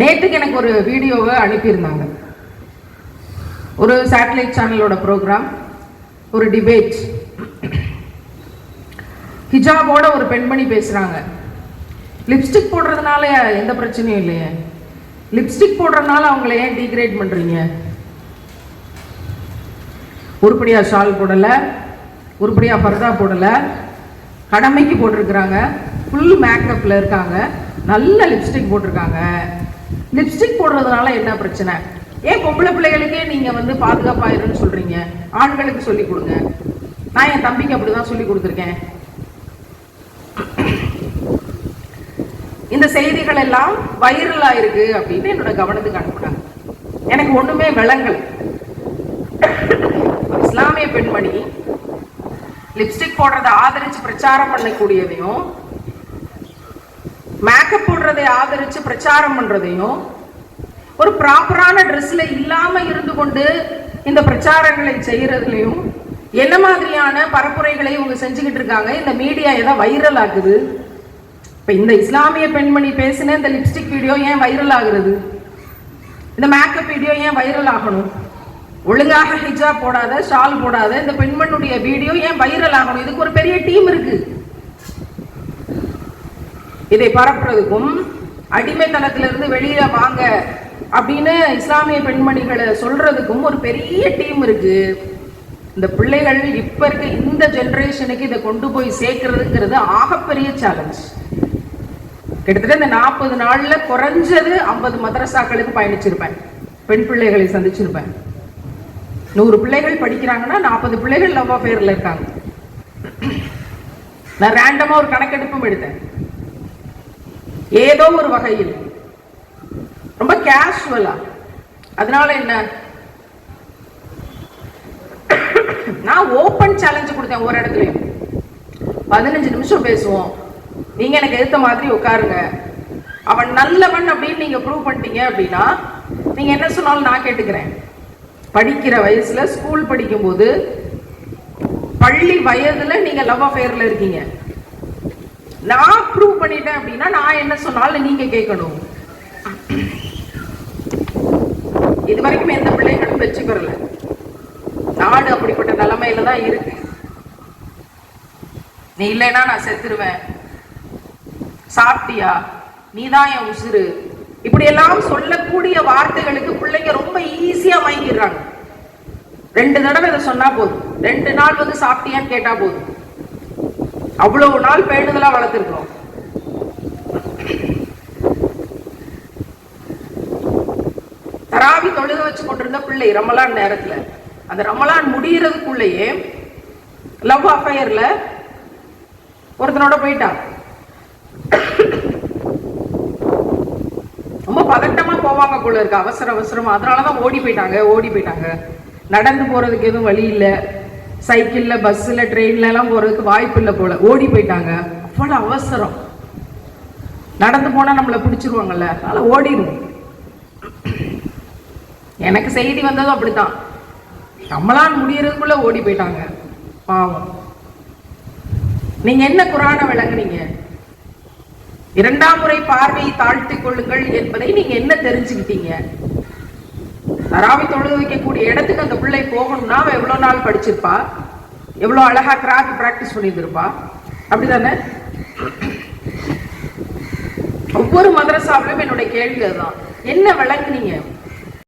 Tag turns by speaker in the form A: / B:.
A: நேற்றுக்கு எனக்கு ஒரு வீடியோவை அனுப்பியிருந்தாங்க. ஒரு சேட்டலைட் சேனலோட ப்ரோக்ராம் ஒரு டிபேட் ஹிஜாபோட ஒரு பெண்மணி பேசுகிறாங்க லிப்ஸ்டிக் போடுறதுனால எந்த பிரச்சனையும் இல்லையே. லிப்ஸ்டிக் போடுறதுனால அவங்கள ஏன் டீக்ரேட் பண்ணுறீங்க உருப்படியாக ஷால் போடலை உருப்படியாக பர்தா போடலை கடமைக்கு போட்டிருக்கிறாங்க ஃபுல் மேக்கப்பில் இருக்காங்க நல்ல லிப்ஸ்டிக் போட்டிருக்காங்க. லிப்ஸ்டிக் போடுறதுனால என்ன பிரச்சனை? ஏன் பொம்பளை பிள்ளைகளுக்கே நீங்க வந்து பாதுகாப்பாயிருன்னு சொல்றீங்க? ஆண்களுக்கு சொல்லி கொடுங்க. நான் என் தம்பிக்கு அப்படிதான் சொல்லி கொடுத்துருக்கேன். இந்த செய்திகள் எல்லாம் வைரலா இருக்கு அப்படின்னு என்னோட கவனத்துக்கு அனுப்புனாங்க எனக்கு ஒண்ணுமே விளங்கல். இஸ்லாமிய பெண்மணி லிப்ஸ்டிக் போடுறதை ஆதரிச்சு பிரச்சாரம் பண்ணக்கூடியதையும் மேக்கப் போடுறதை ஆதரித்து பிரச்சாரம் பண்ணுறதையும் ஒரு ப்ராப்பரான ட்ரெஸ்ஸில் இல்லாமல் இருந்து கொண்டு இந்த பிரச்சாரங்களை செய்கிறதுலையும் என்ன மாதிரியான பரப்புரைகளை இவங்க செஞ்சுக்கிட்டு இருக்காங்க இந்த மீடியா எதை வைரல் ஆகுது இப்போ இந்த இஸ்லாமிய பெண்மணி பேசின இந்த லிப்ஸ்டிக் வீடியோ ஏன் வைரல் ஆகுறது? இந்த மேக்கப் வீடியோ ஏன் வைரல் ஆகணும்? ஒழுங்காக ஹிஜாப் போடாத ஷால் போடாத இந்த பெண்மணுடைய வீடியோ ஏன் வைரல் ஆகணும்? இதுக்கு ஒரு பெரிய டீம் இருக்குது இதை பரப்புறதுக்கும் அடிமைத்தனத்திலிருந்து வெளியில வாங்க அப்படின்னு இஸ்லாமிய பெண்மணிகளை சொல்றதுக்கும் ஒரு பெரிய டீம் இருக்கு. இந்த பிள்ளைகள் இப்ப இருக்க இந்த ஜென்ரேஷனுக்கு இதை கொண்டு போய் சேர்க்கறதுங்கிறது ஆகப்பெரிய சேலஞ்ச் கிட்டத்தட்ட இந்த நாற்பது நாள்ல குறைஞ்சது ஐம்பது மதரசாக்களுக்கு பயணிச்சிருப்பேன். பெண் பிள்ளைகளை சந்திச்சிருப்பேன். நூறு பிள்ளைகள் படிக்கிறாங்கன்னா நாற்பது பிள்ளைகள் லவ் அஃபேர்ல இருக்காங்க. நான் ரேண்டமா ஒரு கணக்கெடுப்பும் எடுத்தேன். ஏதோ ஒரு வகையில். ரொம்ப கேஷுவலா அதனால என்ன? நான் ஓப்பன் சேலஞ்சு கொடுத்தேன் ஒரு இடத்துல பதினஞ்சு நிமிஷம் பேசுவோம். நீங்க எனக்கு எடுத்த மாதிரி உட்காருங்க. அவன் நல்லவன் அப்படின்னு நீங்க ப்ரூவ் பண்ணிட்டீங்க அப்படின்னா நீங்க என்ன சொன்னாலும் நான் கேட்டுக்கிறேன். படிக்கிற வயசுல ஸ்கூல் படிக்கும்போது பள்ளி வயதுல நீங்க லவ் அஃபேர்ல இருக்கீங்க. நான் ப்ரூவ் பண்ணிட்டேன் அப்படின்னா நான் என்ன சொன்னாலும் நீங்க கேட்கணும். இது வரைக்கும் எந்த பிள்ளைகளும் வெற்றி பெறல நாடு அப்படிப்பட்ட நிலைமையில தான் இருக்கு. நீ இல்லைன்னா நான் செத்துருவேன். சாப்பிட்டியா? நீதான் என் உசுறு. இப்படியெல்லாம் சொல்லக்கூடிய வார்த்தைகளுக்கு பிள்ளைங்க ரொம்ப ஈஸியா வாங்கிடுறாங்க ரெண்டு தடவை இதை சொன்னா போதும். ரெண்டு நாள் வந்து சாப்பிட்டியான்னு கேட்டா போதும். அவ்வளவு நாள் பேணுதலா வளர்த்துருக்கோம் தராவி தொழுத வச்சு கொண்டிருந்த பிள்ளை ரமலான் நேரத்துல அந்த ரமலான் முடியறதுக்குள்ளேயே லவ் அஃபயர்ல ஒருத்தனோட போயிட்டான். ரொம்ப பதட்டமா போவாங்க போல இருக்கு. அவசர அவசரமா. அதனாலதான் ஓடி போயிட்டாங்க ஓடி போயிட்டாங்க. நடந்து போறதுக்கு எதுவும் வழி இல்ல. சைக்கிளில் பஸ்ஸில் ட்ரெயின்லலாம் எல்லாம் வாய்ப்பு இல்லை போல. ஓடி போயிட்டாங்க. அவ்வளோ அவசரம். நடந்து போனால் நம்மளை பிடிச்சிருவாங்கல்ல. அதனால் ஓடிடும் எனக்கு செய்தி வந்ததும் அப்படித்தான். நம்மளால் முடியறதுக்குள்ளே ஓடி போயிட்டாங்க. பாவம். நீங்கள் என்ன குரானை விளங்குனீங்க? இரண்டாம் முறை பார்வையை தாழ்த்தி கொள்ளுங்கள் என்பதை நீங்கள் என்ன தெரிஞ்சுக்கிட்டீங்க? தராவி தொழுது வைக்கக்கூடிய இடத்துக்கு அந்த பிள்ளை போகணும்னா அவன் எவ்வளோ நாள் படிச்சிருப்பா? எவ்வளோ அழகா கிராஃப்ட் ப்ராக்டிஸ் பண்ணியிருந்திருப்பா? அப்படிதானே? ஒவ்வொரு மதரசாவிலும் என்னுடைய கேள்வி அதுதான். என்ன விளங்குனீங்க